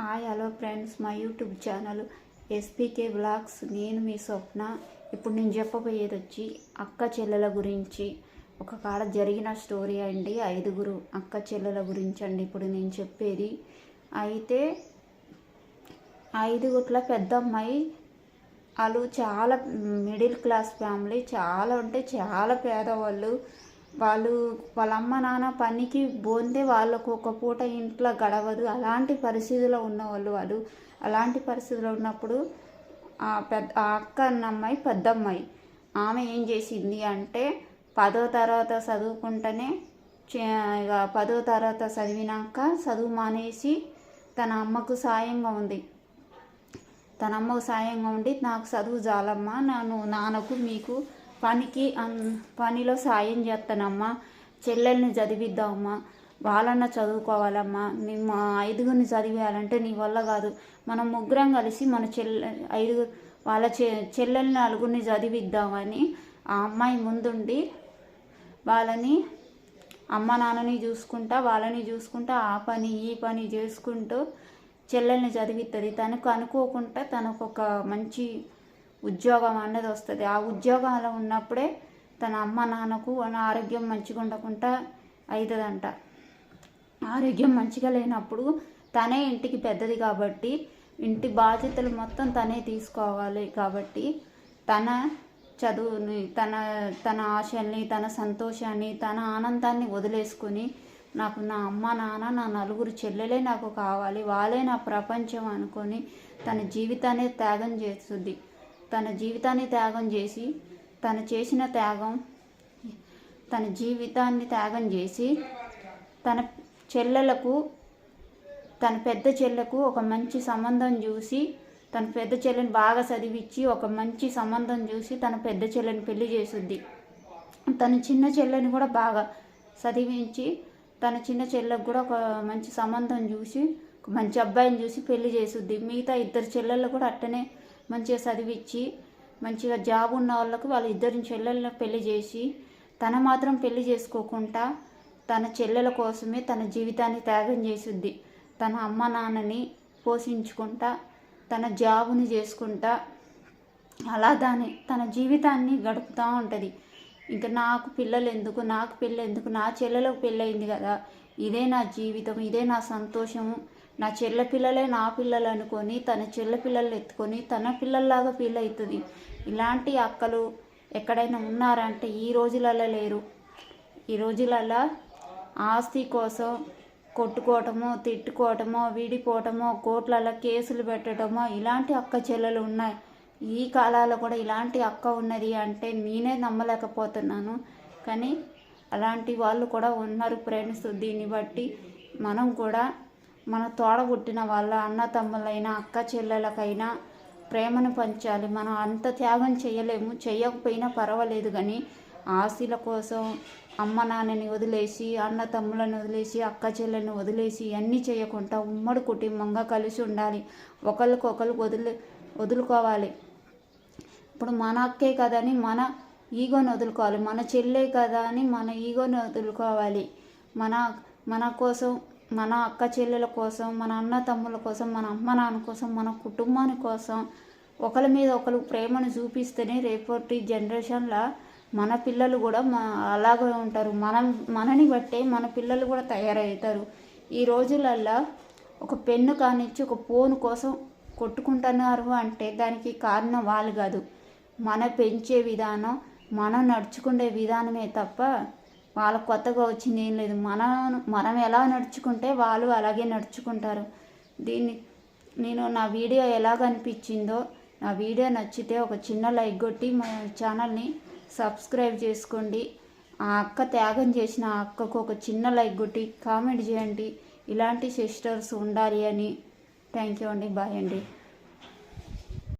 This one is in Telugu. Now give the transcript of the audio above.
హాయ్ హలో ఫ్రెండ్స్ మా యూట్యూబ్ ఛానల్ ఎస్పీకే బ్లాగ్స్ నేను మీ స్వప్న. ఇప్పుడు నేను చెప్పబోయేది వచ్చి అక్క చెల్లెల గురించి. ఒక కాడ జరిగిన స్టోరీ అండి ఐదుగురు అక్క చెల్లెల గురించి అండి. ఇప్పుడు నేను చెప్పేది. అయితే ఐదుగుట్ల పెద్ద అమ్మాయి వాళ్ళు చాలా మిడిల్ క్లాస్ ఫ్యామిలీ చాలా అంటే చాలా పేదవాళ్ళు. వాళ్ళు వాళ్ళ అమ్మ నాన్న పనికి పోతే వాళ్ళకు ఒక పూట ఇంట్లో గడవదు. అలాంటి పరిస్థితిలో ఉన్నవాళ్ళు వాళ్ళు. అలాంటి పరిస్థితిలో ఉన్నప్పుడు ఆ పెద్ద ఆ అక్క అన్న అమ్మాయి ఆమె ఏం చేసింది అంటే పదో తర్వాత చదువుకుంటేనే చే- ఇక పదో తర్వాత చదివినాక చదువు మానేసి తన అమ్మకు సాయంగా ఉంది. తన అమ్మకు సాయంగా ఉండి నాకు చదువు చాలమ్మా నన్ను నాన్నకు మీకు పనికి పనిలో సాయం చేస్తానమ్మా చెల్లెల్ని చదివిద్దామమ్మా. వాళ్ళన్న చదువుకోవాలమ్మా. నీ మా ఐదుగురిని చదివేయాలంటే నీ వల్ల కాదు. మనం ముగ్గురం కలిసి మన చెల్లె ఐదుగురు వాళ్ళ చె చెల్లెల్ని నలుగురిని చదివిద్దామని ఆ అమ్మాయి ముందుండి వాళ్ళని అమ్మ నాన్నని చూసుకుంటా వాళ్ళని చూసుకుంటా ఆ పని ఈ పని చేసుకుంటూ చెల్లెల్ని చదివిస్తుంది తనకు అనుకోకుండా తనకు ఒక మంచి ఉద్యోగం అన్నది వస్తుంది. ఆ ఉద్యోగంలో ఉన్నప్పుడే తన అమ్మ నాన్నకు ఆరోగ్యం మంచిగా ఉండకుండా అవుతుందంట ఆరోగ్యం మంచిగా లేనప్పుడు తనే ఇంటికి పెద్దది కాబట్టి ఇంటి బాధ్యతలు మొత్తం తనే తీసుకోవాలి కాబట్టి తన చదువుని తన తన ఆశల్ని తన సంతోషాన్ని తన ఆనందాన్ని వదిలేసుకుని నాకు నా అమ్మ నాన్న నా నలుగురు చెల్లెలే నాకు కావాలి. వాళ్ళే నా ప్రపంచం అనుకొని తన జీవితాన్ని త్యాగం చేస్తుంది. తన జీవితాన్ని త్యాగం చేసి తను చేసిన త్యాగం తన జీవితాన్ని త్యాగం చేసి తన చెల్లెలకు తన పెద్ద చెల్లెకు ఒక మంచి సంబంధం చూసి తన పెద్ద చెల్లెని బాగా చదివించి ఒక మంచి సంబంధం చూసి తన పెద్ద చెల్లెని పెళ్ళి చేసుద్ది. తన చిన్న చెల్లెని కూడా బాగా చదివించి తన చిన్న చెల్లెకు కూడా ఒక మంచి సంబంధం చూసి ఒక మంచి అబ్బాయిని చూసి పెళ్ళి చేసుద్ది. మిగతా ఇద్దరు చెల్లెళ్ళు కూడా అట్టనే మంచిగా చదివించి మంచిగా జాబ్ ఉన్న వాళ్ళకు వాళ్ళ ఇద్దరిని చెల్లెళ్ళ పెళ్ళి చేసి తన మాత్రం పెళ్ళి చేసుకోకుండా తన చెల్లెల కోసమే తన జీవితాన్ని త్యాగం చేసుద్ది. తన అమ్మ నాన్నని పోషించుకుంటా తన జాబుని చేసుకుంటా అలా దాని తన జీవితాన్ని గడుపుతూ ఉంటుంది. ఇంకా నాకు పిల్లలు ఎందుకు నాకు పెళ్ళి ఎందుకు నా చెల్లెలకు పెళ్ళయింది కదా ఇదే నా జీవితం ఇదే నా సంతోషము నా చెల్ల పిల్లలే నా పిల్లలు అనుకొని తన చెల్ల పిల్లలు ఎత్తుకొని తన పిల్లల్లాగా ఫీల్ అవుతుంది. ఇలాంటి అక్కలు ఎక్కడైనా ఉన్నారంటే ఈ రోజులలో లేరు. ఈ రోజులలో ఆస్తి కోసం కొట్టుకోవటమో తిట్టుకోవటమో విడిపోవటమో కోట్లలో కేసులు పెట్టడమో ఇలాంటి అక్క చెల్లెలు ఉన్నాయి. ఈ కాలాల్లో కూడా ఇలాంటి అక్క ఉన్నది అంటే నేనే నమ్మలేకపోతున్నాను. కానీ అలాంటి వాళ్ళు కూడా ఉన్నారు. ఫ్రెండ్స్ దీన్ని బట్టి మనం కూడా మన తోడబుట్టిన వాళ్ళ అన్న తమ్ముళ్ళైనా అక్క చెల్లెలకైనా ప్రేమను పంచాలి. మనం అంత త్యాగం చేయలేము. చేయకపోయినా పర్వాలేదు కానీ ఆశల కోసం అమ్మ నాన్నని వదిలేసి అన్న తమ్ములను వదిలేసి అక్క చెల్లెలను వదిలేసి అన్నీ చేయకుండా ఉమ్మడి కుటుంబంగా కలిసి ఉండాలి. ఒకరికొకరు వదిలి వదులుకోవాలి. ఇప్పుడు మన అక్కే కదని మన ఈగోని వదులుకోవాలి. మన చెల్లే కదా అని మన ఈగోని వదులుకోవాలి. మన మన కోసం మన అక్క చెల్లెల కోసం మన అన్న తమ్ముల కోసం మన అమ్మ నాన్న కోసం మన కుటుంబాని కోసం ఒకరి మీద ఒకరు ప్రేమను చూపిస్తేనే రేపటి జనరేషన్లో మన పిల్లలు కూడా మా అలాగే ఉంటారు. మనం మనని బట్టే మన పిల్లలు కూడా తయారవుతారు. ఈ రోజులల్లో ఒక పెన్ను కానిచ్చి ఒక ఫోన్ కోసం కొట్టుకుంటున్నారు అంటే దానికి కారణం వాళ్ళు కాదు. మన పెంచే విధానం మనం నడుచుకునే విధానమే తప్ప వాళ్ళ కొత్తగా వచ్చింది ఏం లేదు మనం మనం ఎలా నడుచుకుంటే వాళ్ళు అలాగే నడుచుకుంటారు. దీన్ని నేను నా వీడియో ఎలాగ అనిపించిందో నా వీడియో నచ్చితే ఒక చిన్న లైక్ కొట్టి మా ఛానల్ని సబ్స్క్రైబ్ చేసుకోండి. ఆ అక్క త్యాగం చేసిన ఆ అక్కకు ఒక చిన్న లైక్ కొట్టి కామెంట్ చేయండి. ఇలాంటి సిస్టర్స్ ఉండాలి అని. థ్యాంక్ యూ అండి. బాయ్ అండి.